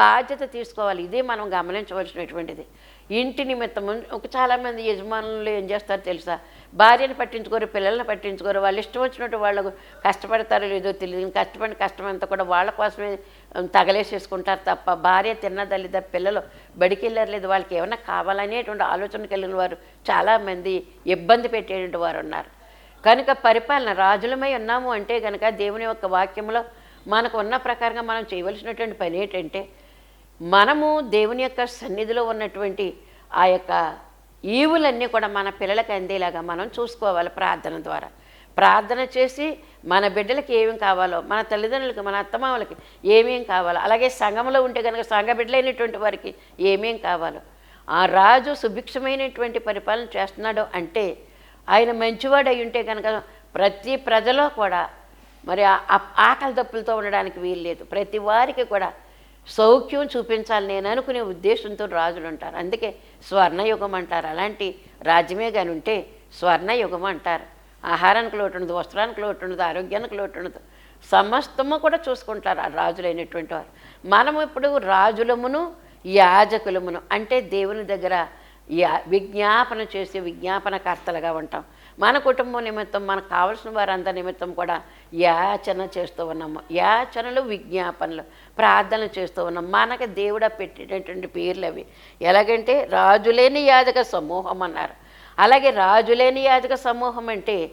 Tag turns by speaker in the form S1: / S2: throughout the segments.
S1: బాధ్యత తీసుకోవాలి. ఇదే మనం గమనించవలసినటువంటిది. ఇంటి నిమిత్తం ఒక చాలామంది యజమానులు ఏం చేస్తారో తెలుసా? భార్యను పట్టించుకోరు పిల్లల్ని పట్టించుకోరు వాళ్ళు ఇష్టం వచ్చినట్టు వాళ్ళకు కష్టపడతారో లేదో తెలియదు. కష్టపడిన కష్టం అంతా కూడా వాళ్ళ కోసమే తగలేసేసుకుంటారు తప్ప భార్య తిన్నదల్లి తప్ప పిల్లలు బడికి లేదు వాళ్ళకి ఏమైనా కావాలనేటువంటి ఆలోచనకు వెళ్ళిన వారు చాలామంది ఇబ్బంది పెట్టేటువంటి వారు ఉన్నారు. కనుక పరిపాలన రాజులమై ఉన్నాము అంటే కనుక దేవుని యొక్క వాక్యంలో మనకు ఉన్న ప్రకారంగా మనం చేయవలసినటువంటి పని ఏంటంటే మనము దేవుని యొక్క సన్నిధిలో ఉన్నటువంటి ఆ యొక్క ఈవులన్నీ కూడా మన పిల్లలకి అందేలాగా మనం చూసుకోవాలి ప్రార్థన ద్వారా. ప్రార్థన చేసి మన బిడ్డలకి ఏమేమి కావాలో మన తల్లిదండ్రులకి మన అత్తమామలకి ఏమేమి కావాలో అలాగే సంఘంలో ఉంటే కనుక సంఘ బిడ్డలైనటువంటి వారికి ఏమేం కావాలో ఆ రాజు సుభిక్షమైనటువంటి పరిపాలన చేస్తున్నాడు అంటే ఆయన మంచివాడు అయి ఉంటే కనుక ప్రతి ప్రజలో కూడా మరి ఆకలి దప్పులతో ఉండడానికి వీలు లేదు. ప్రతి వారికి కూడా సౌఖ్యం చూపించాలి నేను అనుకునే ఉద్దేశంతో రాజులు ఉంటారు. అందుకే స్వర్ణయుగం అంటారు. అలాంటి రాజ్యమే కానీ ఉంటే స్వర్ణయుగం అంటారు. ఆహారానికి లోటు ఉండదు వస్త్రానికి లోటు ఉండదు ఆరోగ్యానికి లోటు ఉండదు సమస్తము కూడా చూసుకుంటారు ఆ రాజులైనటువంటి వారు. మనము ఇప్పుడు రాజులమును యాజకులమును అంటే దేవుని దగ్గర యా విజ్ఞాపన చేసే విజ్ఞాపనకర్తలుగా ఉంటాం. మన కుటుంబం నిమిత్తం మనకు కావలసిన వారంత నిమిత్తం కూడా యాచన చేస్తూ ఉన్నాము యాచనలు విజ్ఞాపనలు ప్రార్థనలు చేస్తూ ఉన్నాం. మనకు దేవుడ పెట్టినటువంటి పేర్లు అవి. ఎలాగంటే రాజులేని యాజక సమూహం అన్నారు. అలాగే రాజులేని యాజక సమూహం అంటే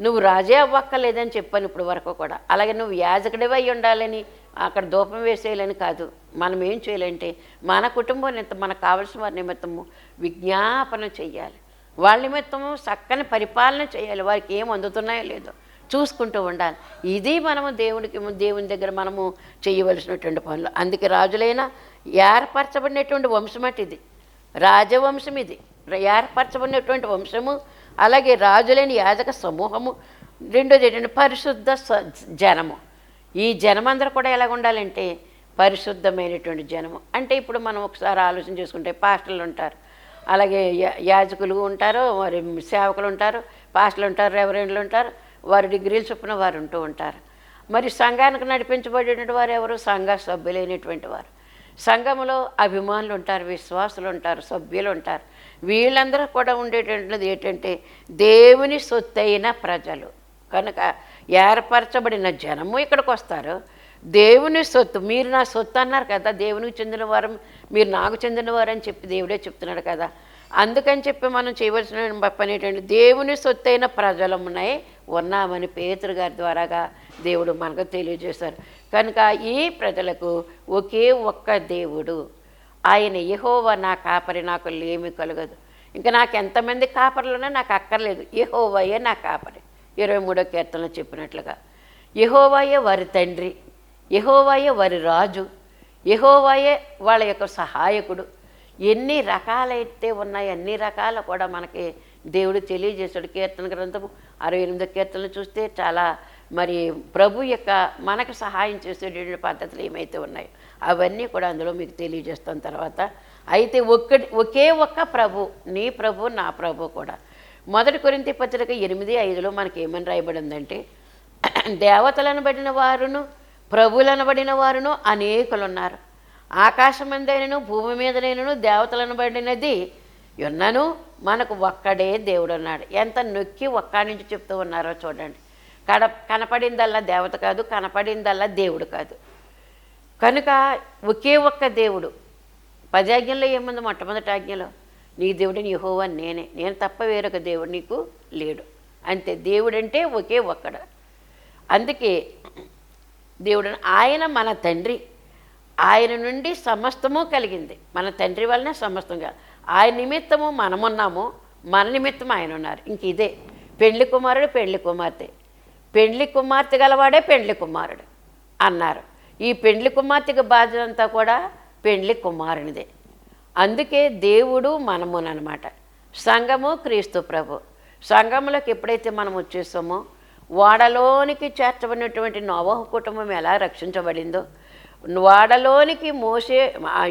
S1: నువ్వు రాజే అవ్వక్కర్లేదని చెప్పాను ఇప్పుడు వరకు కూడా. అలాగే నువ్వు యాజకుడివై ఉండాలని అక్కడ దూపం వేసేయాలని కాదు. మనం ఏం చేయాలంటే మన కుటుంబం నిమిత్తం మనకు కావలసిన వారి నిమిత్తము విజ్ఞాపన చేయాలి. వాళ్ళ నిమిత్తము చక్కని పరిపాలన చేయాలి. వారికి ఏం అందుతున్నాయో లేదో చూసుకుంటూ ఉండాలి. ఇది మనము దేవుడికి దేవుని దగ్గర మనము చేయవలసినటువంటి పనులు. అందుకే రాజులైన ఏర్పరచబడినటువంటి వంశమటి ఇది. రాజవంశం ఇది. ఏర్పరచబడినటువంటి వంశము అలాగే రాజులైన యాజక సమూహము రెండోది ఏంటంటే పరిశుద్ధ స- జనము. ఈ జనమందరూ కూడా ఎలాగ ఉండాలంటే పరిశుద్ధమైనటువంటి జనము. అంటే ఇప్పుడు మనం ఒకసారి ఆలోచన చేసుకుంటే పాస్టర్లు ఉంటారు. అలాగే యాజకులు ఉంటారు మరి సేవకులు ఉంటారు పాస్టర్లు ఉంటారు రెవరెండ్లు ఉంటారు వారి డిగ్రీలు చొప్పున వారు ఉంటూ ఉంటారు. మరి సంఘానికి నడిపించబడినటువంటి వారు ఎవరు? సంఘ సభ్యులైనటువంటి వారు. సంఘంలో అభిమానులు ఉంటారు విశ్వాసులు ఉంటారు సభ్యులు ఉంటారు. వీళ్ళందరూ కూడా ఉండేటటువంటిది ఏంటంటే దేవుని సొత్తైన ప్రజలు. కనుక ఏర్పరచబడిన జనము ఇక్కడికి వస్తారు. దేవుని సొత్తు మీరు నా సొత్తు అన్నారు కదా దేవునికి చెందిన వారం మీరు నాకు చెందినవారని చెప్పి దేవుడే చెప్తున్నాడు కదా. అందుకని చెప్పి మనం చేయవలసిన పని ఏంటంటే దేవుని సొత్తైన ప్రజలమున్నాయి ఉన్నామని పేతురు గారి ద్వారాగా దేవుడు మనకు తెలియజేశారు. కనుక ఈ ప్రజలకు ఒకే ఒక్క దేవుడు. ఆయన యెహోవా నా కాపరి నాకు లేమి కలగదు. ఇంకా నాకు ఎంతమంది కాపరులున్నా నాకు అక్కర్లేదు. యహోవయే నా కాపరి. ఇరవై మూడో కీర్తనలో చెప్పినట్లుగా. యహోవాయే వారి తండ్రి. యహోవాయే వారి రాజు. యహోవాయే వాళ్ళ యొక్క సహాయకుడు. ఎన్ని రకాలైతే ఉన్నాయి అన్ని రకాల కూడా మనకి దేవుడు తెలియజేశాడు. కీర్తన గ్రంథము అరవై ఎనిమిదో కీర్తనలు చూస్తే చాలా మరి ప్రభు యొక్క మనకు సహాయం చేసేటువంటి పద్ధతులు ఏమైతే ఉన్నాయో అవన్నీ కూడా అందులో మీకు తెలియజేస్తాం తర్వాత. అయితే ఒక్కటి ఒకే ఒక్క ప్రభు నీ ప్రభు నా ప్రభు కూడా. మొదటి కొరింత పత్రిక ఎనిమిది ఐదులో మనకి ఏమని రాయబడిందంటే దేవతలను బడిన వారును ప్రభులనబడిన వారును అనేకులున్నారు. ఆకాశమందైనను భూమి మీదనైనను దేవతలనబడినది ఉన్నను మనకు ఒక్కడే దేవుడు అన్నాడు ఎంత నొక్కి ఒక్క నుంచి చెప్తూ ఉన్నారో చూడండి. కడ కనపడిందల్లా దేవత కాదు కనపడిందల్లా దేవుడు కాదు. కనుక ఒకే ఒక్క దేవుడు. పదాజ్ఞంలో ఏముంది మొట్టమొదటి ఆజ్ఞలో? నీ దేవుడిని యహోవా నేనే. నేను తప్ప వేరొక దేవుడు నీకు లేడు. అంతే. దేవుడంటే ఒకే ఒక్కడు. అందుకే దేవుడు ఆయన మన తండ్రి. ఆయన నుండి సమస్తము కలిగింది. మన తండ్రి వల్లనే సమస్తం కాదు. ఆయన నిమిత్తము మనమున్నాము. మన నిమిత్తం ఆయన ఉన్నారు. ఇంక ఇదే. పెండ్లి కుమారుడు పెండ్లి కుమార్తె. పెండ్లి కుమార్తె గలవాడే పెండ్లి కుమారుడు అన్నారు. ఈ పెండ్లి కుమార్తెకి బాధ్యత అంతా కూడా పెండ్లి కుమారునిదే. అందుకే దేవుడు మనమునమాట సంఘము క్రీస్తు ప్రభు. సంఘంలోకి ఎప్పుడైతే మనం వచ్చేసామో వాడలోనికి చేర్చబడినటువంటి నోవహు కుటుంబం ఎలా రక్షించబడిందో వాడలోనికి మోసే ఆ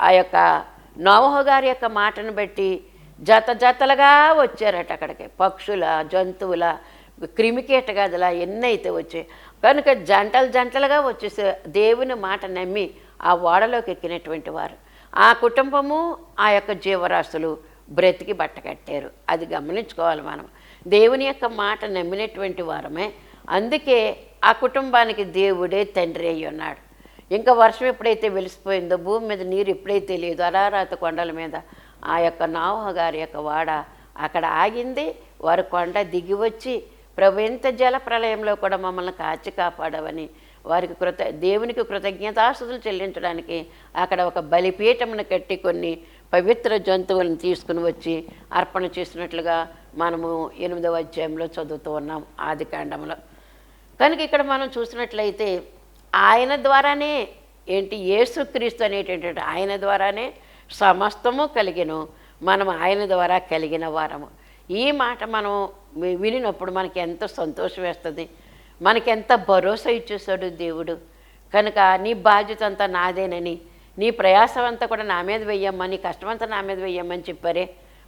S1: ఆ యొక్క నోవహు గారి యొక్క మాటను బట్టి జత జతలుగా వచ్చారట అక్కడికి. పక్షుల జంతువుల క్రిమికీటగాదుల ఎన్నైతే వచ్చాయి కనుక జంటలు జంటలుగా వచ్చేసే దేవుని మాట నమ్మి ఆ ఓడలోకి ఎక్కినటువంటి వారు. ఆ కుటుంబము ఆ యొక్క జీవరాశులు బ్రతికి బట్టకట్టారు అది గమనించుకోవాలి మనం. దేవుని యొక్క మాట నమ్మినటువంటి వారమే. అందుకే ఆ కుటుంబానికి దేవుడే తండ్రి అయి ఉన్నాడు. ఇంకా వర్షం ఎప్పుడైతే వెలిసిపోయిందో భూమి మీద నీరు ఎప్పుడైతే లేదు అరారాత కొండల మీద ఆ యొక్క నావహ గారి యొక్క వాడ అక్కడ ఆగింది. వారు కొండ దిగి వచ్చి ప్రభు ఎంత జల ప్రళయంలో కూడా మమ్మల్ని కాచి కాపాడవని వారికి కృత దేవునికి కృతజ్ఞతాస్తుతులు చెల్లించడానికి అక్కడ ఒక బలిపీఠమును కట్టి కొన్ని పవిత్ర జంతువులను తీసుకుని వచ్చి అర్పణ చేసినట్లుగా మనము ఎనిమిదవ అధ్యాయంలో చదువుతూ ఉన్నాం ఆది కాండంలో కనుక ఇక్కడ మనం చూసినట్లయితే ఆయన ద్వారానే ఏంటి యేసుక్రీస్తు అనేటటువంటి ఆయన ద్వారానే సమస్తము కలిగిను. మనం ఆయన ద్వారా కలిగిన వారము. ఈ మాట మనం వినినప్పుడు మనకి ఎంత సంతోషం వేస్తుంది. మనకెంత భరోసా ఇచ్చేసాడు దేవుడు. కనుక నీ బాధ్యత అంతా నాదేనని నీ ప్రయాసం అంతా కూడా నా మీద వెయ్యమ్మా నీ కష్టమంతా నా మీద వెయ్యమ్మని చెప్పారే.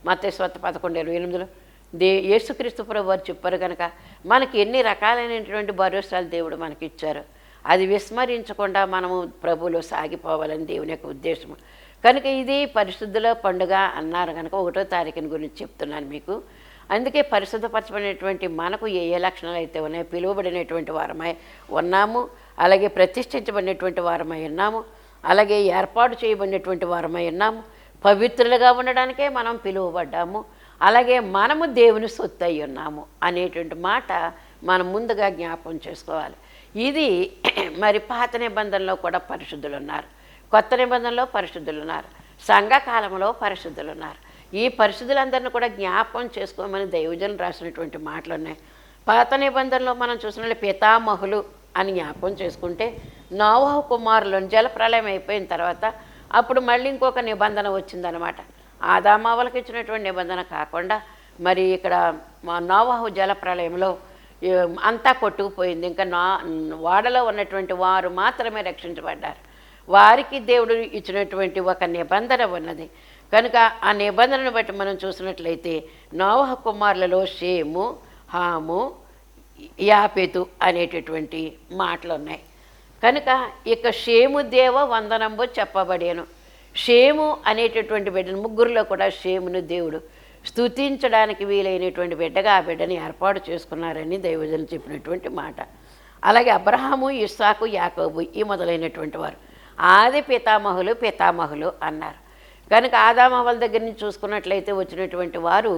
S1: మతేశ్వత స్వత పదకొండు ఇరవై ఎనిమిదిలో. దే యేసుక్రీస్తు ప్రభు వారు చెప్పారు కనుక మనకి ఎన్ని రకాలైనటువంటి భరోసాలు దేవుడు మనకి ఇచ్చారు అది విస్మరించకుండా మనము ప్రభులో సాగిపోవాలని దేవుని యొక్క ఉద్దేశం కనుక ఇది పరిశుద్ధుల పండుగ అన్నారు కనుక ఒకటో తారీఖుని గురించి చెప్తున్నాను మీకు. అందుకే పరిశుద్ధపరచబడినటువంటి మనకు ఏ ఏ లక్షణాలు అయితే ఉన్నాయో పిలువబడినటువంటి వారమై ఉన్నాము. అలాగే ప్రతిష్ఠించబడినటువంటి వారమై ఉన్నాము. అలాగే ఏర్పాటు చేయబడినటువంటి వారమై ఉన్నాము. పవిత్రులుగా ఉండడానికే మనం పిలువబడ్డాము. అలాగే మనము దేవుని సొత్తు అయి ఉన్నాము అనేటువంటి మాట మనం ముందుగా జ్ఞాపకం చేసుకోవాలి. ఇది మరి పాత నిబంధనలో కూడా పరిశుద్ధులు ఉన్నారు కొత్త నిబంధనలో పరిశుద్ధులు ఉన్నారు సంఘకాలంలో పరిశుద్ధులు ఉన్నారు ఈ పరిశుద్ధులందరినీ కూడా జ్ఞాపకం చేసుకోమని దైవజనులు రాసినటువంటి మాటలు ఉన్నాయి పాత నిబంధనలో మనం చూసిన పితామహులు అని జ్ఞాపకం చేసుకుంటే నోవహు కుమారులను జలప్రలయం అయిపోయిన తర్వాత అప్పుడు మళ్ళీ ఇంకొక నిబంధన వచ్చిందనమాట ఆదామావలకు ఇచ్చినటువంటి నిబంధన కాకుండా మరి ఇక్కడ మా నోవహు జలప్రలయంలో అంతా కొట్టుకుపోయింది. ఇంకా నా వాడలో ఉన్నటువంటి వారు మాత్రమే రక్షించబడ్డారు. వారికి దేవుడు ఇచ్చినటువంటి ఒక నిబంధన ఉన్నది. కనుక ఆ నిబంధనను బట్టి మనం చూసినట్లయితే నోవహ కుమారులలో షేము హాము యాపేతు అనేటటువంటి మాటలు ఉన్నాయి కనుక ఇక షేముదేవ వందనంబు చెప్పబడేను. షేము అనేటటువంటి బిడ్డను ముగ్గురులో కూడా షేమును దేవుడు స్తుతించడానికి వీలైనటువంటి బిడ్డగా ఆ బిడ్డని ఏర్పాటు చేసుకున్నారని దైవజనులు చెప్పినటువంటి మాట. అలాగే అబ్రహాము ఇస్సాకు యాకోబు ఈ మొదలైనటువంటి వారు ఆది పితామహులు పితామహులు అన్నారు. కనుక ఆదామహుల దగ్గర నుంచి చూసుకున్నట్లయితే వచ్చినటువంటి వారు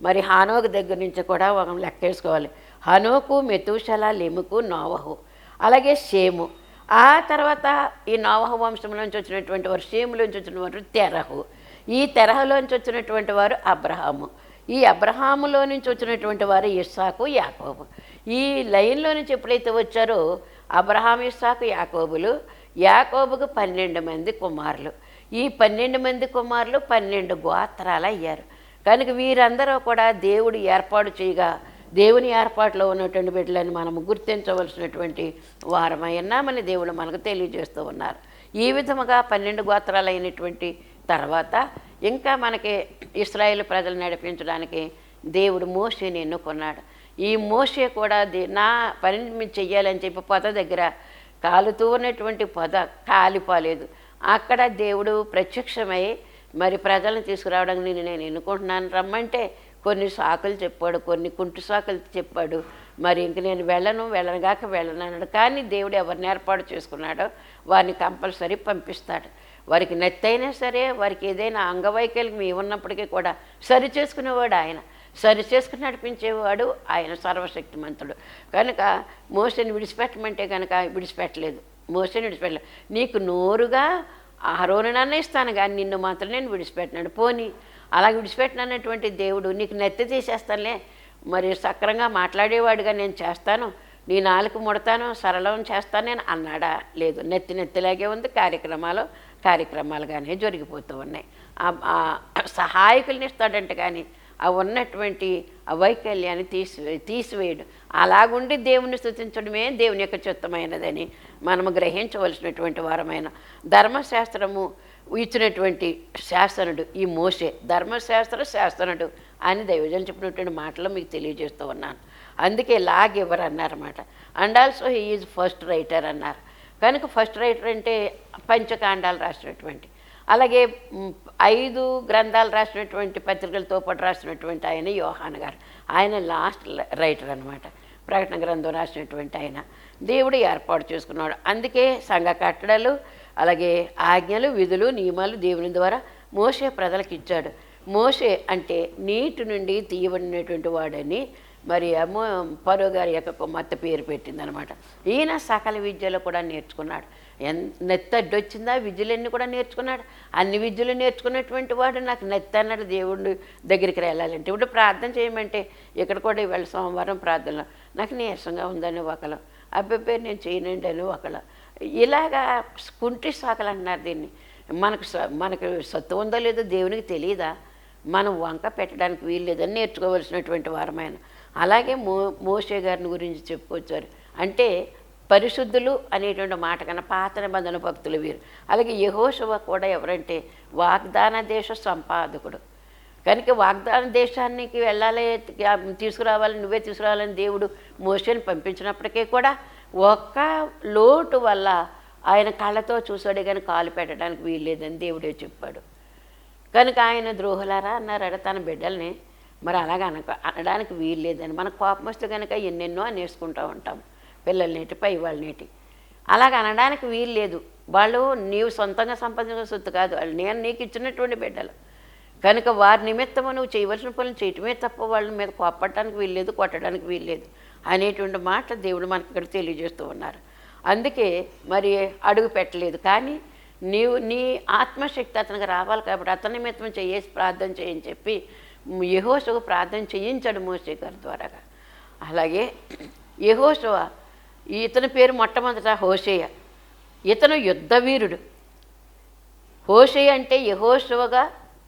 S1: మరి హానోకు దగ్గర నుంచి కూడా మనం లెక్కేసుకోవాలి హనోకు మెతుషల లెముకు నోవహు. అలాగే షేము. ఆ తర్వాత ఈ నోవహ వంశంలోంచి వచ్చినటువంటి వారు షేములోంచి వచ్చిన వారు తెరహు. ఈ తెరహలోంచి వచ్చినటువంటి వారు అబ్రహాము. ఈ అబ్రహాములో నుంచి వచ్చినటువంటి వారు ఇస్సాకు యాకోబు. ఈ లైన్లో నుంచి ఎప్పుడైతే వచ్చారో అబ్రహాం ఇస్సాకు యాకోబులు యాకోబుకు పన్నెండు మంది కుమారులు. ఈ పన్నెండు మంది కుమారులు పన్నెండు గోత్రాలు అయ్యారు కనుక వీరందరూ కూడా దేవుడు ఏర్పాటు చేయగా దేవుని ఏర్పాటులో ఉన్నటువంటి బిడ్డలని మనము గుర్తించవలసినటువంటి వారమైనామని దేవుడు మనకు తెలియజేస్తూ ఉన్నారు. ఈ విధముగా పన్నెండు గోత్రాలు అయినటువంటి తర్వాత ఇంకా మనకి ఇస్రాయేల్ ప్రజలు నడిపించడానికి దేవుడు మోషేని ఎన్నుకున్నాడు. ఈ మోషే కూడా దే- నా పని మీరు చెయ్యాలని చెప్పి పొద దగ్గర కాలుతూ ఉన్నటువంటి పొద కాలిపోలేదు. అక్కడ దేవుడు ప్రత్యక్షమై మరి ప్రజలను తీసుకురావడానికి నేను నేను ఎన్నుకుంటున్నాను రమ్మంటే కొన్ని సాకులు చెప్పాడు కొన్ని కుంటు సాకులు చెప్పాడు. మరి ఇంక నేను వెళ్ళను వెళ్ళనుగాక వెళ్ళను అన్నాడు కానీ దేవుడు ఎవరిని ఏర్పాటు చేసుకున్నాడో వారిని కంపల్సరీ పంపిస్తాడు. వారికి నెత్తైనా సరే వారికి ఏదైనా అంగవైకల్యం ఉన్నప్పటికీ కూడా సరి చేసుకునేవాడు ఆయన. సరి చేసుకుని నడిపించేవాడు ఆయన సర్వశక్తిమంతుడు. కనుక మోసని విడిచిపెట్టమంటే కనుక విడిచిపెట్టలేదు. మోసని విడిచిపెట్టలేదు. నీకు నోరుగా ఆరోనన్నా ఇస్తాను కానీ నిన్ను మాత్రం నేను విడిచిపెట్టినాడు. పోనీ అలా విడిచిపెట్టినటువంటి దేవుడు నీకు నెత్తి తీసేస్తానులే. మరి సక్రంగా మాట్లాడేవాడుగా నేను చేస్తాను. నీ నాలుగు ముడతాను సరళం చేస్తాను నేను అన్నాడా. లేదు నెత్తి నెత్తిలాగే ఉంది. కార్యక్రమాలు కార్యక్రమాలుగానే జరిగిపోతూ ఉన్నాయి. సహాయకుల్ని ఇస్తాడంటే కానీ ఆ ఉన్నటువంటి వైకల్యాన్ని తీసివే తీసివేయడు. అలాగుండి దేవుని స్థుతించడమే దేవుని యొక్క చిత్తమైనదని మనము గ్రహించవలసినటువంటి వారమైన ధర్మశాస్త్రము ఇచ్చినటువంటి శాసనుడు ఈ మోసే ధర్మశాస్త్ర శాసనుడు అని దైవజనం చెప్పినటువంటి మాటలు మీకు తెలియజేస్తూ ఉన్నాను. అందుకే లాగ్ ఇవ్వరు అన్నారన్నమాట. And also he is first writer అన్నారు. కనుక ఫస్ట్ రైటర్ అంటే పంచకాండాలు రాసినటువంటి అలాగే ఐదు గ్రంథాలు రాసినటువంటి పత్రికలతో పాటు రాసినటువంటి ఆయన యోహాన్ గారు. ఆయన లాస్ట్ రైటర్ అనమాట ప్రకటన గ్రంథం రాసినటువంటి ఆయన. దేవుడు ఏర్పాటు చేసుకున్నాడు. అందుకే సంఘ కట్టడాలు అలాగే ఆజ్ఞలు విధులు నియమాలు దేవుని ద్వారా మోసే ప్రజలకు ఇచ్చాడు. మోసే అంటే నీటి నుండి తీయబడినటువంటి వాడని మరి అమ్మో పరో గారి యొక్క కుమార్తె పేరు పెట్టిందనమాట. ఈయన సకల విద్యలో కూడా నేర్చుకున్నాడు. ఎన్ నెత్తడ్డు వచ్చిందా విద్యలన్నీ కూడా నేర్చుకున్నాడు. అన్ని విద్యలు నేర్చుకున్నటువంటి వాడు నాకు నెత్త అన్నాడు దేవుడి దగ్గరికి వెళ్ళాలంటే. ఇప్పుడు ప్రార్థన చేయమంటే ఇక్కడ కూడా ఇవాళ సోమవారం ప్రార్థనలో నాకు నీరసంగా ఉందని ఒకరు అబ్బాయి నేను చేయనండి అని ఇలాగా కుంటి సాకలు అంటున్నారు దీన్ని. మనకు స- మనకు సత్తు ఉందో లేదో దేవునికి తెలియదా మనం వంక పెట్టడానికి వీలు లేదని నేర్చుకోవలసినటువంటి వారమైన అలాగే మో మోషే గారిని గురించి చెప్పుకొచ్చారు అంటే పరిశుద్ధులు అనేటువంటి మాట కన్నా పాత నిబంధన భక్తులు వీరు. అలాగే యహోశవ కూడా ఎవరంటే వాగ్దాన దేశ సంపాదకుడు. కనుక వాగ్దాన దేశానికి వెళ్ళాలి తీసుకురావాలని నువ్వే తీసుకురావాలని దేవుడు మోషని పంపించినప్పటికీ కూడా ఒక్క లోటు వల్ల ఆయన కళ్ళతో చూసాడే కానీ కాలు పెట్టడానికి వీల్లేదని దేవుడే చెప్పాడు. కనుక ఆయన ద్రోహులారా అన్నారట తన బిడ్డల్ని మరి అలాగ అనక అనడానికి వీలు లేదని కోపం వస్తే కనుక ఎన్నెన్నో అనేసుకుంటూ ఉంటాం పిల్లల నేటి పై వాళ్ళనేటి అలాగ అనడానికి వీలు లేదు వాళ్ళు నీవు సొంతంగా సంపాదించిన సొత్తు కాదు వాళ్ళు నేను నీకు ఇచ్చినటువంటి బిడ్డలు. కనుక వారి నిమిత్తము నువ్వు చేయవలసిన పనులు చేయటమే తప్ప వాళ్ళ మీద కోపడటానికి వీల్లేదు కొట్టడానికి వీల్లేదు అనేటువంటి మాట దేవుడు మనకి ఇక్కడ తెలియజేస్తూ ఉన్నారు. అందుకే మరి అడుగు పెట్టలేదు. కానీ నీవు నీ ఆత్మశక్తి అతనికి రావాలి కాబట్టి అతని నిమిత్తం చేసి ప్రార్థన చేయని చెప్పి యహోశవ ప్రార్థన చేయించాడు మోసే గారి ద్వారాగా. అలాగే యహోశవ ఇతని పేరు మొట్టమొదట హోషేయ. ఇతను యుద్ధవీరుడు. హోషే అంటే యహోశవగా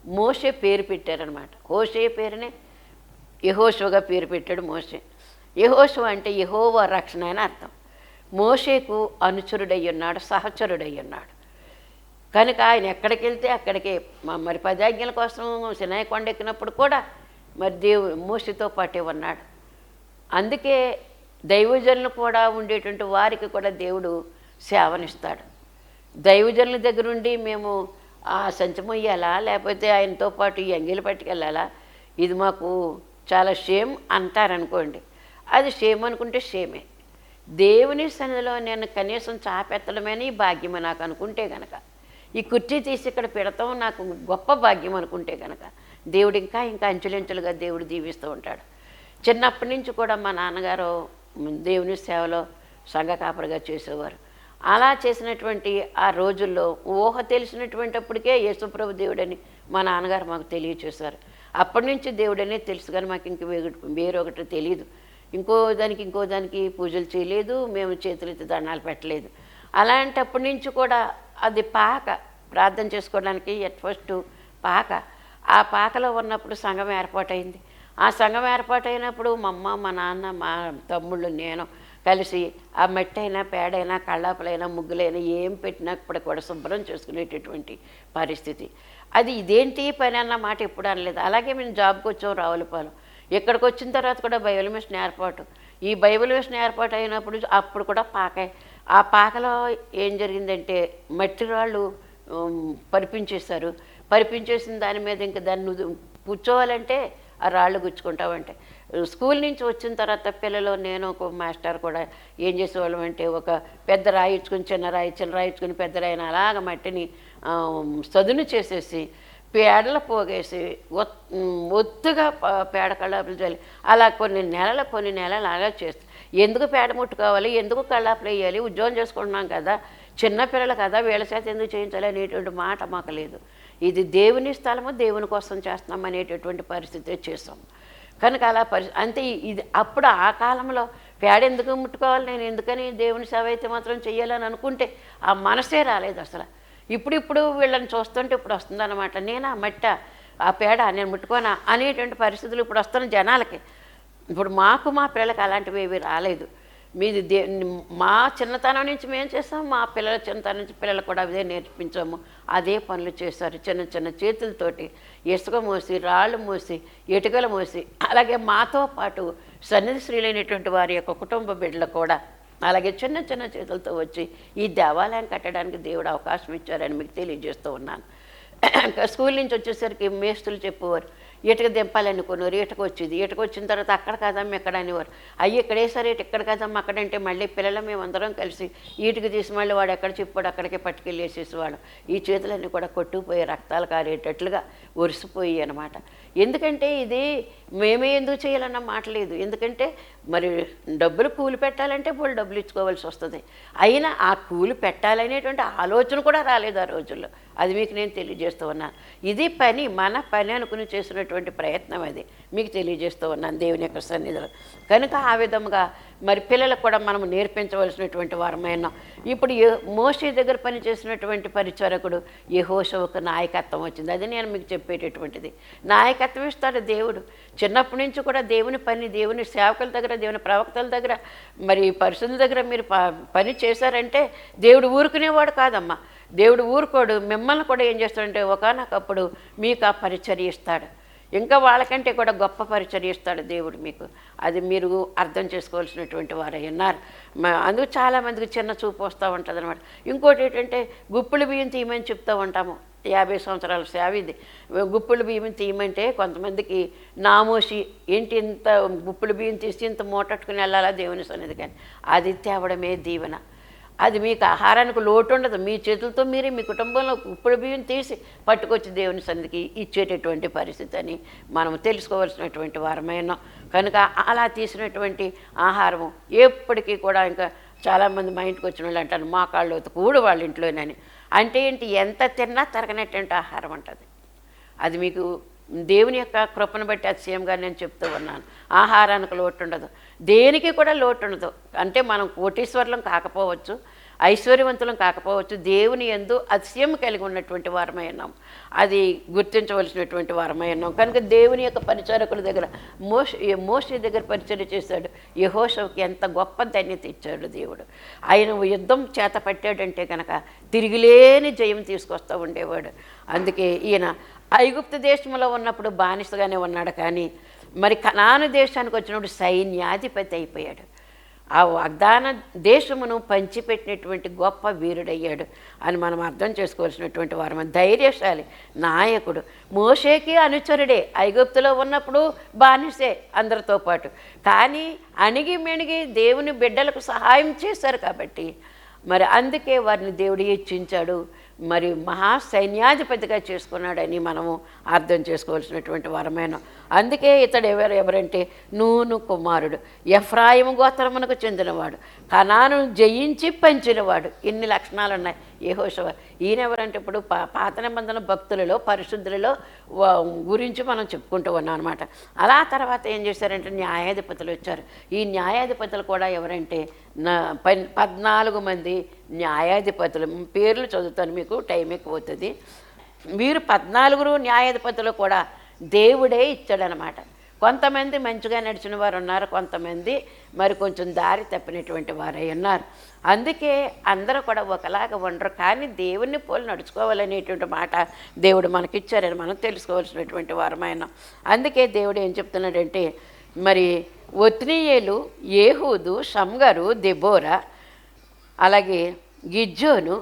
S1: మోసే పేరు పెట్టారనమాట. హోషే పేరునే యహోశవగా పేరు పెట్టాడు మోసే యహోశవ అంటే యహోవ రక్షణ అని అర్థం. మోషేకు అనుచరుడై ఉన్నాడు సహచరుడై ఉన్నాడు. కనుక ఆయన ఎక్కడికి వెళ్తే అక్కడికే మరి పదాజ్ఞల కోసం సినాయి కొండ ఎక్కినప్పుడు కూడా మరి దేవు మోషితో పాటే ఉన్నాడు. అందుకే దైవజనులు కూడా ఉండేటువంటి వారికి కూడా దేవుడు సేవనిస్తాడు. దైవజనుల దగ్గరుండి మేము ఆ సంచమొయ్యాలా లేకపోతే ఆయనతో పాటు ఈ అంగిలు పట్టుకెళ్ళాలా? ఇది మాకు చాలా షేమ్ అంటారనుకోండి. అది షేమ్ అనుకుంటే షేమే. దేవుని సన్నిధిలో నేను కనీసం చాపెత్తడమని ఈ భాగ్యం నాకు అనుకుంటే గనక. ఈ కుర్చీ తీసి ఇక్కడ పెడతాం నాకు గొప్ప భాగ్యం అనుకుంటే గనక. దేవుడు ఇంకా ఇంకా అంచులంచులుగా దేవుడు దీవిస్తూ ఉంటాడు. చిన్నప్పటి నుంచి కూడా మా నాన్నగారు దేవుని సేవలో సంఘ కాపరిగా చేసేవారు. అలా చేసినటువంటి ఆ రోజుల్లో ఊహ తెలిసినటువంటిప్పటికే యేసుప్రభు దేవుడని మా నాన్నగారు మాకు తెలియచేశారు. అప్పటి నుంచి దేవుడనే తెలుసు కానీ మాకు ఇంక వేరొకటి తెలియదు ఇంకో దానికి ఇంకో దానికి పూజలు చేయలేదు మేము చేతులెత్తి దండాలు పెట్టలేదు. అలాంటప్పటి నుంచి కూడా అది పాక. ప్రార్థన చేసుకోవడానికి ఎట్ ఫస్ట్ పాక. ఆ పాకలో ఉన్నప్పుడు సంఘం ఏర్పాటైంది. ఆ సంఘం ఏర్పాటైనప్పుడు మా అమ్మ మా నాన్న మా తమ్ముళ్ళు నేను కలిసి ఆ మట్టి అయినా పేడైనా కళ్ళాపలైనా ముగ్గులైనా ఏం పెట్టినప్పుడు కూడా శుభ్రం చేసుకునేటటువంటి పరిస్థితి. అది ఇదేంటి పని అన్న మాట ఎప్పుడు అనలేదు. అలాగే మేము జాబ్కి వచ్చాం రావులపాలెం. ఇక్కడికి వచ్చిన తర్వాత కూడా బైబిల్ మిషన్ ఏర్పాటు. ఈ బైబిల్ మిషన్ ఏర్పాటు అయినప్పుడు అప్పుడు కూడా పాక. ఆ పాకలో ఏం జరిగిందంటే మట్టి రాళ్ళు పరిపించేశారు. పరిపించేసిన దాని మీద ఇంకా దాన్ని కూర్చోవాలంటే ఆ రాళ్ళు గుచ్చుకుంటామంటే స్కూల్ నుంచి వచ్చిన తర్వాత పిల్లలు నేను ఒక మాస్టర్ కూడా ఏం చేసేవాళ్ళం అంటే ఒక పెద్ద రాయించుకుని చిన్న రాయి చిన్న రాయించుకుని పెద్ద రాయిన అలాగ మట్టిని సదును చేసేసి పేడలు పోగేసి ఒత్- ఒత్తుగా పేడ కళ్ళాపులు చేయాలి అలా కొన్ని నెలలు కొన్ని నెలలు అలా చేస్తాం. ఎందుకు పేడ ముట్టుకోవాలి? ఎందుకు కళ్ళాపులు వేయాలి? ఉద్యోగం చేసుకుంటున్నాం కదా చిన్నపిల్లలు కదా వీళ్ళ చేత ఎందుకు చేయించాలి అనేటువంటి మాట మాకు లేదు. ఇది దేవుని స్థలము దేవుని కోసం చేస్తున్నాం అనేటటువంటి పరిస్థితి చేసాం. కనుక అలా పరి అంతే ఇది అప్పుడు ఆ కాలంలో పేడ ఎందుకు ముట్టుకోవాలి నేను ఎందుకని దేవుని సేవ అయితే మాత్రం చెయ్యాలని అనుకుంటే ఆ మనసే రాలేదు అసలు. ఇప్పుడిప్పుడు వీళ్ళని చూస్తుంటే ఇప్పుడు వస్తుందన్నమాట. నేను ఆ మట్ట ఆ పేడ నేను ముట్టుకోనా అనేటువంటి పరిస్థితులు ఇప్పుడు వస్తున్న జనాలకి. ఇప్పుడు మాకు మా పిల్లలకి అలాంటివి ఏవి రాలేదు. మీది దే మా చిన్నతనం నుంచి మేము చేస్తాం మా పిల్లల చిన్నతనం నుంచి పిల్లలు కూడా అదే నేర్పించాము. అదే పనులు చేస్తారు. చిన్న చిన్న చేతులతోటి ఇసుక మోసి రాళ్ళు మోసి ఇటుకలు మోసి అలాగే మాతో పాటు సన్నిధి శ్రీలైనటువంటి వారి యొక్క కుటుంబ బిడ్డలు కూడా అలాగే చిన్న చిన్న చేతులతో వచ్చి ఈ దేవాలయం కట్టడానికి దేవుడు అవకాశం ఇచ్చారని మీకు తెలియజేస్తూ ఉన్నాను. స్కూల్ నుంచి వచ్చేసరికి మేస్తులు చెప్పేవారు ఇటుక దింపాలనుకున్నారు ఇటుక వచ్చేది ఇటుక వచ్చిన తర్వాత అక్కడ కాదమ్మ ఎక్కడ అనేవారు. అయ్యి ఇక్కడేసారి ఇటు ఇక్కడ కాదమ్మ అక్కడంటే మళ్ళీ పిల్లలు మేమందరం కలిసి ఈటుకు తీసి మళ్ళీ వాడు ఎక్కడ చెప్పాడు అక్కడికి పట్టుకెళ్ళేసేసేవాడు ఈ చేతులన్నీ కూడా కొట్టుకుపోయి రక్తాలు కారేటట్లుగా ఒరిసిపోయి అనమాట ఎందుకంటే ఇది మేమే ఎందుకు చేయాలన్న మాట లేదు. ఎందుకంటే మరి డబ్బులు కూలి పెట్టాలంటే వాళ్ళు డబ్బులు ఇచ్చుకోవాల్సి వస్తుంది. అయినా ఆ కూలి పెట్టాలనేటువంటి ఆలోచన కూడా రాలేదు ఆ రోజుల్లో. అది మీకు నేను తెలియజేస్తూ ఉన్నాను ఇది పని మన పని అనుకుని చేసినటువంటి ప్రయత్నం అది. మీకు తెలియజేస్తూ ఉన్నాను దేవుని యొక్క సన్నిధిలో. కనుక ఆ విధముగా మరి పిల్లలకు కూడా మనం నేర్పించవలసినటువంటి వారమైనా ఇప్పుడు ఏ- దగ్గర పనిచేసినటువంటి పరిచారకుడు యెహోషువకు నాయకత్వం వచ్చింది. అది నేను మీకు చెప్పేటటువంటిది. నాయకత్వం ఇస్తాడు దేవుడు. చిన్నప్పటి నుంచి కూడా దేవుని పని దేవుని సేవకుల దగ్గర దేవుని ప్రవక్తల దగ్గర మరి పరిశుద్ధుల దగ్గర మీరు ప- పని చేశారంటే దేవుడు ఊరుకునేవాడు కాదమ్మా. దేవుడు ఊరుకోడు. మిమ్మల్ని కూడా ఏం చేస్తాడంటే ఒకనొకప్పుడు మీకు ఆ పరిచర్య ఇస్తాడు. ఇంకా వాళ్ళకంటే కూడా గొప్ప పరిచర్య ఇస్తాడు దేవుడు మీకు. అది మీరు అర్థం చేసుకోవాల్సినటువంటి వారై ఉన్నారు. అందుకు చాలామందికి చిన్న చూపు వస్తూ ఉంటుంది అనమాట ఇంకోటి ఏంటంటే గుప్పులు బియ్యం తీయమని చెప్తూ ఉంటాము? యాభై సంవత్సరాల సేవ ఇది. గుప్పులు బియ్యం తీయమంటే కొంతమందికి నామోషి ఏంటి ఇంత గుప్పుల బియ్యం తీసి ఇంత మూటట్టుకుని వెళ్ళాలా దేవుని సన్నిధి కానీ. అది తేవడమే దీవెన. అది మీకు ఆహారానికి లోటు ఉండదు. మీ చేతులతో మీరే మీ కుటుంబంలో ఉప్పుడు బియ్యం తీసి పట్టుకొచ్చి దేవుని సన్నిధికి ఇచ్చేటటువంటి పరిస్థితి అని మనం తెలుసుకోవాల్సినటువంటి వారమైనా కనుక అలా తీసినటువంటి ఆహారము ఎప్పటికీ కూడా ఇంకా చాలామంది మా ఇంటికి వచ్చిన వాళ్ళు అంటారు మా కాళ్ళు కూడా వాళ్ళ ఇంట్లోనని. అంటే ఏంటి? ఎంత తిన్నా తరగనటువంటి ఆహారం ఉంటుంది. అది మీకు దేవుని యొక్క కృపను బట్టి అతిశయంగా నేను చెప్తూ ఉన్నాను. ఆహారానికి లోటు ఉండదు. దేనికి కూడా లోటు ఉండదు. అంటే మనం కోటీశ్వర్లం కాకపోవచ్చు. ఐశ్వర్యవంతులం కాకపోవచ్చు దేవుని ఎందు అతిశయం కలిగి ఉన్నటువంటి వారమై ఉన్నాం. అది గుర్తించవలసినటువంటి వారమై ఉన్నాం. కనుక దేవుని యొక్క పరిచారకుల దగ్గర మోష మోషే దగ్గర పరిచయం చేశాడు. యహోషవుకి ఎంత గొప్ప ధన్యత ఇచ్చాడు దేవుడు. ఆయన యుద్ధం చేత పట్టాడంటే కనుక తిరిగిలేని జయం తీసుకొస్తూ ఉండేవాడు. అందుకే ఈయన ఐగుప్తు దేశంలో ఉన్నప్పుడు బానిసగానే ఉన్నాడు కానీ మరి కనాను దేశానికి వచ్చినప్పుడు సైన్యాధిపతి అయిపోయాడు. ఆ వాగ్దాన దేశమును పంచిపెట్టినటువంటి గొప్ప వీరుడయ్యాడు అని మనం అర్థం చేసుకోవాల్సినటువంటి వారు ధైర్యశాలి నాయకుడు. మోషేకి అనుచరుడే ఐగుప్తులో ఉన్నప్పుడు బానిసే అందరితో పాటు. కానీ అణిగి మెణిగి దేవుని బిడ్డలకు సహాయం చేశారు కాబట్టి మరి అందుకే వారిని దేవుడు హెచ్చించాడు. మరి మహాసైన్యాధిపతిగా చేసుకున్నాడని మనము అర్థం చేసుకోవాల్సినటువంటి వరమైన. అందుకే ఇతడు ఎవరు ఎవరంటే నూను కుమారుడు. ఎఫ్రాయిము గోత్రమునకు చెందినవాడు. కనాను జయించి పంచినవాడు. ఇన్ని లక్షణాలు ఉన్నాయి యెహోషువ ఈయన ఎవరంటే ఇప్పుడు పా పాత నిబంధన భక్తులలో పరిశుద్ధులలో గురించి మనం చెప్పుకుంటూ ఉన్నాం అనమాట అలా తర్వాత ఏం చేశారంటే న్యాయాధిపతులు వచ్చారు. ఈ న్యాయాధిపతులు కూడా ఎవరంటే నా పన్ పద్నాలుగు మంది న్యాయాధిపతులు. పేర్లు చదువుతాను మీకు టైం ఎక్కువ అవుతుంది. వీరు పద్నాలుగురు న్యాయాధిపతులు కూడా దేవుడే ఇచ్చాడనమాట కొంతమంది మంచిగా నడిచిన వారు ఉన్నారు కొంతమంది మరి కొంచెం దారి తప్పినటువంటి వారై ఉన్నారు. అందుకే అందరూ కూడా ఒకలాగా ఉండరు కానీ దేవుణ్ణి పోలి నడుచుకోవాలనేటువంటి మాట దేవుడు మనకిచ్చారని మనం తెలుసుకోవాల్సినటువంటి వారమైన. అందుకే దేవుడు ఏం చెప్తున్నాడంటే మరి ఒత్నీయేలు ఏహూదు షమ్గరు దెబోరా అలాగే గిజ్జోను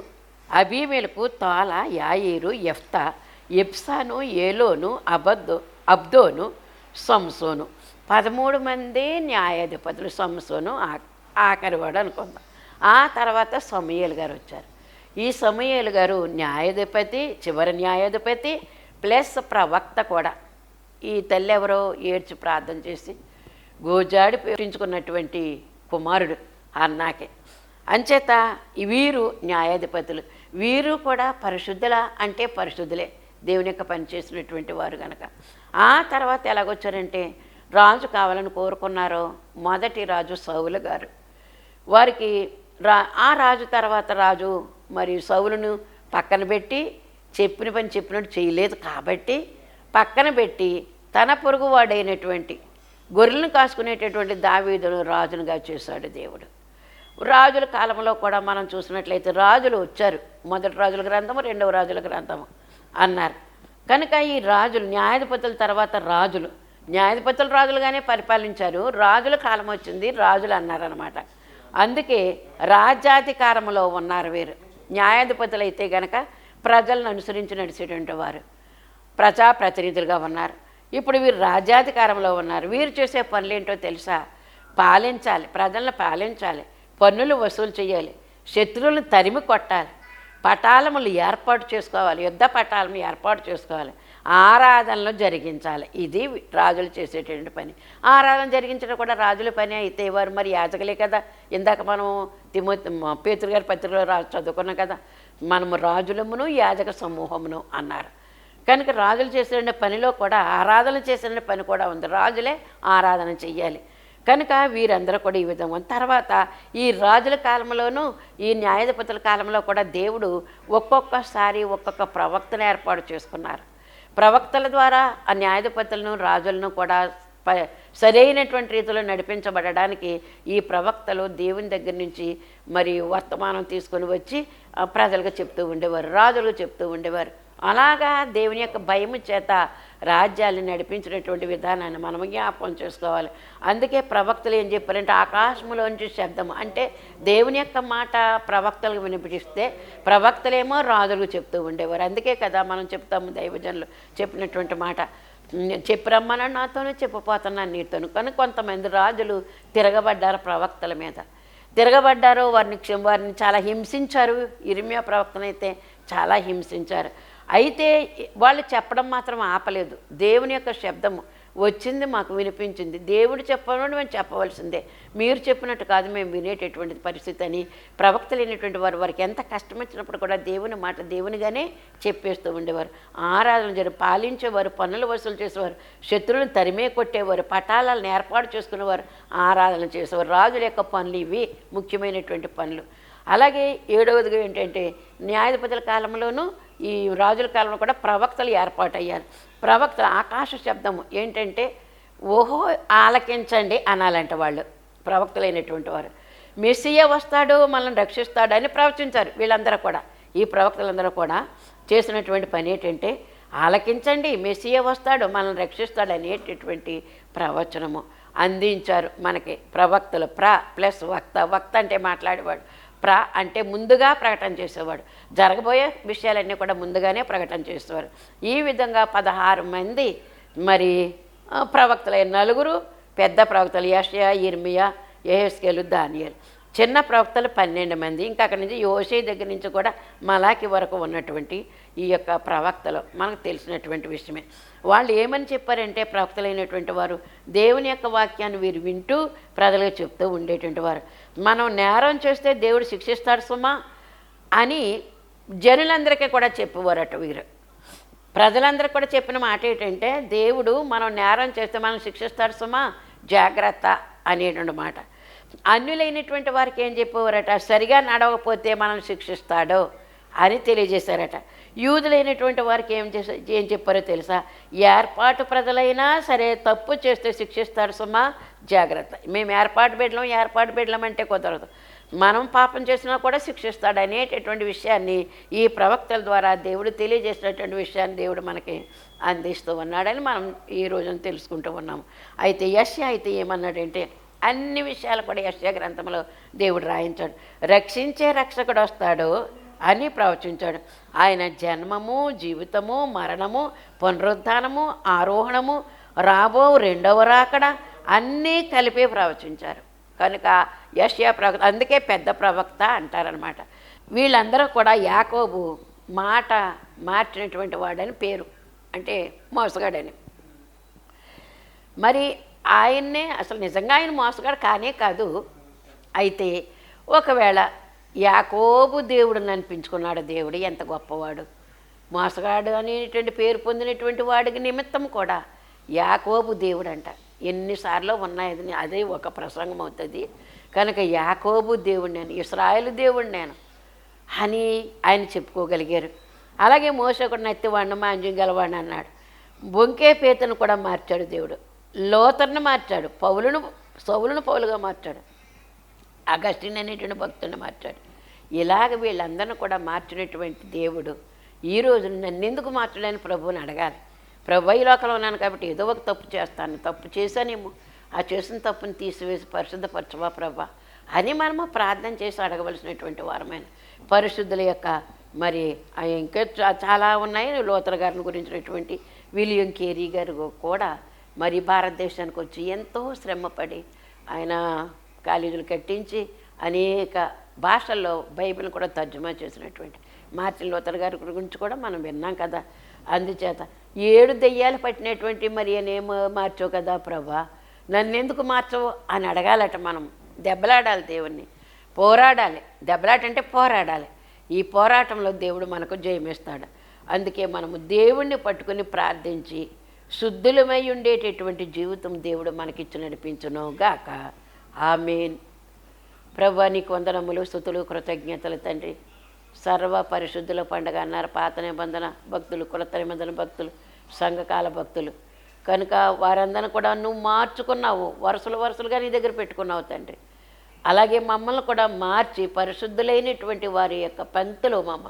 S1: అబీమెలకు తోల యాయేరు ఎఫ్తా ఎప్సాను ఏలోను అబద్దో అబ్దోను సంసోను. పదమూడు మంది న్యాయాధిపతులు సంసోను ఆ- ఆఖరివాడు అనుకుందాం. ఆ తర్వాత సమయలు గారు వచ్చారు. ఈ సమయలు గారు న్యాయాధిపతి చివరి న్యాయాధిపతి ప్లస్ ప్రవక్త కూడా. ఈ తల్లి ఎవరో ఏడ్చి ప్రార్థన చేసి గోజాడి పేరించుకున్నటువంటి కుమారుడు అన్నాకే అంచేత వీరు న్యాయాధిపతులు. వీరు కూడా పరిశుద్ధుల అంటే పరిశుద్ధులే. దేవుని యొక్క పనిచేసినటువంటి వారు కనుక ఆ తర్వాత ఎలాగొచ్చారంటే రాజు కావాలని కోరుకున్నారో మొదటి రాజు సౌలు గారు. వారికి రా ఆ రాజు తర్వాత రాజు మరి సౌలును పక్కన పెట్టి చెప్పిన పని చెప్పినట్టు చేయలేదు కాబట్టి పక్కన పెట్టి తన పొరుగువాడైనటువంటి గొర్రెలను కాసుకునేటటువంటి దావీదును రాజునుగా చేశాడు దేవుడు. రాజుల కాలంలో కూడా మనం చూసినట్లయితే రాజులు వచ్చారు. మొదటి రాజుల గ్రంథము రెండవ రాజుల గ్రంథము. అన్నారు. కనుక ఈ రాజులు న్యాయాధిపతుల తర్వాత రాజులు న్యాయాధిపతులు రాజులుగానే పరిపాలించారు. రాజుల కాలం వచ్చింది రాజులు అన్నారనమాట అందుకే రాజ్యాధికారంలో ఉన్నారు వీరు. న్యాయాధిపతులు అయితే గనక ప్రజలను అనుసరించి నడిచేటువంటి వారు ప్రజాప్రతినిధులుగా ఉన్నారు. ఇప్పుడు వీరు రాజ్యాధికారంలో ఉన్నారు. వీరు చేసే పనులు ఏంటో తెలుసా? పాలించాలి ప్రజలను పాలించాలి పన్నులు వసూలు చేయాలి శత్రువులను తరిమి కొట్టాలి. పటాలములు ఏర్పాటు చేసుకోవాలి. యుద్ధ పటాలను ఏర్పాటు చేసుకోవాలి. ఆరాధనలు జరిగించాలి. ఇది రాజులు చేసేటువంటి పని. ఆరాధన జరిగించడం కూడా రాజుల పని అయితే వారు మరి యాజకులే కదా. ఇందాక మనం తిమో పేతురు పత్రికలో రా చదువుకున్నాం కదా. మనము రాజులమును యాజక సమూహమును అన్నారు. కనుక రాజులు చేసిన పనిలో కూడా ఆరాధన చేసిన పని కూడా ఉంది. రాజులే ఆరాధన చెయ్యాలి. కనుక వీరందరూ కూడా ఈ విధంగా తర్వాత ఈ రాజుల కాలంలోనూ ఈ న్యాయాధిపతుల కాలంలో కూడా దేవుడు ఒక్కొక్కసారి ఒక్కొక్క ప్రవక్తను ఏర్పాటు చేసుకున్నారు. ప్రవక్తల ద్వారా ఆ న్యాయాధిపతులను రాజులను కూడా సరైనటువంటి రీతిలో నడిపించబడడానికి ఈ ప్రవక్తలు దేవుని దగ్గర నుంచి మరి వర్తమానం తీసుకొని వచ్చి ప్రజలకు చెప్తూ ఉండేవారు రాజులకు చెప్తూ ఉండేవారు. అలాగా దేవుని యొక్క భయము చేత రాజ్యాన్ని నడిపించినటువంటి విధానాన్ని మనం జ్ఞాపకం చేసుకోవాలి. అందుకే ప్రవక్తలు ఏం చెప్పారంటే ఆకాశంలోంచి శబ్దం అంటే దేవుని యొక్క మాట ప్రవక్తలకు వినిపిస్తే ప్రవక్తలేమో రాజులకు చెప్తూ ఉండేవారు. అందుకే కదా మనం చెప్తాము దైవజనులు చెప్పినటువంటి మాట. చెప్పిరమ్మనని నాతోనే చెప్పిపోతున్నాను నీతోను. కానీ కొంతమంది రాజులు తిరగబడ్డారు ప్రవక్తల మీద. తిరగబడ్డారు వారిని వారిని చాలా హింసించారు. ఇరిమియా ప్రవక్తనైతే చాలా హింసించారు. అయితే వాళ్ళు చెప్పడం మాత్రం ఆపలేదు. దేవుని యొక్క శబ్దము వచ్చింది మాకు వినిపించింది. దేవుడు చెప్పడం మేము చెప్పవలసిందే. మీరు చెప్పినట్టు కాదు మేము వినేటటువంటి పరిస్థితి అని ప్రవక్తలైనటువంటి వారు వారికి ఎంత కష్టం వచ్చినప్పుడు కూడా దేవుని మాట దేవునిగానే చెప్పేస్తూ ఉండేవారు. ఆరాధన జరి పాలించేవారు పన్నులు వసూలు చేసేవారు శత్రువులను తరిమే కొట్టేవారు పటాలను ఏర్పాటు చేసుకునేవారు ఆరాధన చేసేవారు. రాజుల యొక్క పనులు ఇవి ముఖ్యమైనటువంటి పనులు. అలాగే ఏడవదిగా ఏంటంటే న్యాయాధిపతుల కాలంలోనూ ఈ రాజుల కాలంలో కూడా ప్రవక్తలు ఏర్పాటయ్యారు. ప్రవక్తలు ఆకాశ శబ్దము ఏంటంటే ఓహో ఆలకించండి అనాలంట వాళ్ళు ప్రవక్తలైనటువంటి వారు. మెస్సియ వస్తాడు మనల్ని రక్షిస్తాడని ప్రవచించారు వీళ్ళందరూ కూడా. ఈ ప్రవక్తలందరూ కూడా చేసినటువంటి పని ఏంటంటే ఆలకించండి మెస్సియ వస్తాడు మనల్ని రక్షిస్తాడు అనేటటువంటి ప్రవచనము అందించారు మనకి ప్రవక్తలు. ప్ర ప్లస్ వక్త వక్త అంటే మాట్లాడేవాడు. ప్ర అంటే ముందుగా ప్రకటన చేసేవాడు. జరగబోయే విషయాలన్నీ కూడా ముందుగానే ప్రకటన చేసేవారు. ఈ విధంగా పదహారు మంది మరి ప్రవక్తలైన నలుగురు పెద్ద ప్రవక్తలు యషయా ఇర్మియా ఏహెస్కేలు దానియలు. చిన్న ప్రవక్తలు పన్నెండు మంది. ఇంకా అక్కడి నుంచి యోషే దగ్గర నుంచి కూడా మలాకి వరకు ఉన్నటువంటి ఈ యొక్క ప్రవక్తలు మనకు తెలిసినటువంటి విషయమే. వాళ్ళు ఏమని చెప్పారంటే ప్రవక్తలైనటువంటి వారు దేవుని యొక్క వాక్యాన్ని వీరు వింటూ ప్రజలకు చెప్తూ ఉండేటువంటి వారు. మనం నేరం చేస్తే దేవుడు శిక్షిస్తాడు సుమా అని జనులందరికీ కూడా చెప్పేవారట వీరు. ప్రజలందరికీ కూడా చెప్పిన మాట ఏంటంటే దేవుడు మనం నేరం చేస్తే మనం శిక్షిస్తాడు సుమా జాగ్రత్త అనేటువంటి మాట. అన్యులైనటువంటి వారికి ఏం చెప్పేవారట సరిగా నడవకపోతే మనం శిక్షిస్తాడు అని తెలియజేశారట. యూదులైనటువంటి వారికి ఏం చేసే ఏం చెప్పారో తెలుసా? ఏర్పాటు ప్రజలైనా సరే తప్పు చేస్తే శిక్షిస్తాడు సుమా జాగ్రత్త. మేము ఏర్పాటు బిడ్డలం ఏర్పాటు బిడ్డలం అంటే కుదరదు. మనం పాపం చేసినా కూడా శిక్షిస్తాడు అనేటటువంటి విషయాన్ని ఈ ప్రవక్తల ద్వారా దేవుడు తెలియజేసినటువంటి విషయాన్ని దేవుడు మనకి అందిస్తూ ఉన్నాడని మనం ఈ రోజున తెలుసుకుంటూ ఉన్నాము. అయితే యశ అయితే ఏమన్నాడంటే అన్ని విషయాలు కూడా యశ గ్రంథంలో దేవుడు రాయించాడు. రక్షించే రక్షకుడు వస్తాడు అని ప్రవచించాడు. ఆయన జన్మము జీవితము మరణము పునరుద్ధానము ఆరోహణము రాబో రెండవ రాకడ అన్నీ కలిపి ప్రవచించారు. కనుక యష్యా ప్రవక్త అందుకే పెద్ద ప్రవక్త అంటారనమాట వీళ్ళందరూ కూడా యాకోబు మాట మార్చినటువంటి వాడని పేరు అంటే మోసగాడని. మరి ఆయన్నే అసలు నిజంగా ఆయన మోసగాడు కానే కాదు. అయితే ఒకవేళ యాకోబు దేవుడిని అనిపించుకున్నాడు దేవుడు ఎంత గొప్పవాడు. మోసగాడు అనేటువంటి పేరు పొందినటువంటి వాడికి నిమిత్తం కూడా యాకోబు దేవుడు అంటారు ఎన్నిసార్లు ఉన్నాయి అది అదే ఒక ప్రసంగం అవుతుంది. కనుక యాకోబు దేవుడు నేను ఇస్రాయేల్ దేవుడు నేను అని ఆయన చెప్పుకోగలిగారు. అలాగే మోసకుడు నెత్తివాడిని మాంజ్యం గలవాడిని అన్నాడు. బొంకే పేతను కూడా మార్చాడు దేవుడు. లోతర్ను మార్చాడు. పౌలును సౌలును పౌలుగా మార్చాడు. అగస్టిన్ అనేటువంటి భక్తుని మార్చాడు. ఇలాగ వీళ్ళందరిని కూడా మార్చినటువంటి దేవుడు ఈ రోజు నన్ను ఎందుకు మార్చడానికి ప్రభువుని అడగాలి? ప్రభు ఈ లోకంలో ఉన్నాను కాబట్టి ఏదో ఒక తప్పు చేస్తాను. తప్పు చేశానేమో ఆ చేసిన తప్పుని తీసివేసి పరిశుద్ధపరచవా ప్రభా? అని మనము ప్రార్థన చేసి అడగవలసినటువంటి వారమైన పరిశుద్ధుల యొక్క మరి ఇంకా చాలా ఉన్నాయి. లోతర్ గారిని గురించినటువంటి విలియం కేరీ గారు కూడా మరి భారతదేశానికి వచ్చి ఎంతో శ్రమపడి ఆయన కాలేజీలు కట్టించి అనేక భాషల్లో బైబిల్ కూడా తర్జుమా చేసినటువంటి మార్టిన్ లోతర్ గారి గురించి కూడా మనం విన్నాం కదా. అందుచేత ఏడు దెయ్యాలు పట్టినటువంటి మరి నేమో మార్చవు కదా ప్రభా? నన్నెందుకు మార్చవు? అని అడగాలట మనం. దెబ్బలాడాలి దేవుణ్ణి. పోరాడాలి. దెబ్బలాట అంటే పోరాడాలి. ఈ పోరాటంలో దేవుడు మనకు జయమిస్తాడు. అందుకే మనము దేవుణ్ణి పట్టుకుని ప్రార్థించి శుద్ధులమై ఉండేటటువంటి జీవితం దేవుడు మనకిచ్చి నడిపించును గాక ఆమెన్. ప్రభు నీకు వందనములు స్థుతులు కృతజ్ఞతలు తండ్రి. సర్వ పరిశుద్ధుల పండుగ అన్నారు. పాత నిబంధన భక్తులు కులత నిబంధన భక్తులు సంఘకాల భక్తులు. కనుక వారందరిని కూడా నువ్వు మార్చుకున్నావు. వరుసలు వరుసలుగా నీ దగ్గర పెట్టుకున్నావు తండ్రి. అలాగే మమ్మల్ని కూడా మార్చి పరిశుద్ధులైనటువంటి వారి యొక్క పంక్తులు మమ్మ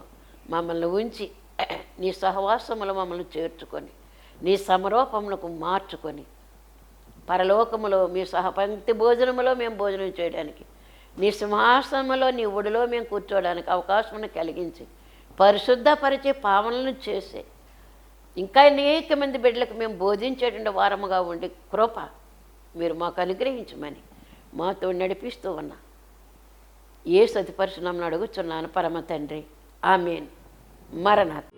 S1: మమ్మల్ని ఉంచి నీ సహవాసములు మమ్మల్ని చేర్చుకొని నీ సమరూపములకు మార్చుకొని పరలోకములో మీ సహపంక్తి భోజనములో మేము భోజనం చేయడానికి నీ సింహాసనంలో నీ ఒడిలో మేము కూర్చోవడానికి అవకాశం కలిగించి పరిశుద్ధపరిచే పావనలను చేసే. ఇంకా అనేక మంది బిడ్డలకు మేము బోధించేటువంటి వారముగా ఉండి కృప మీరు మాకు అనుగ్రహించమని మాతో నడిపిస్తూ ఉన్నా. ఏ సతిపరిశునామని అడుగుచున్నాను పరమ తండ్రి. ఆమెన్. మరణాత్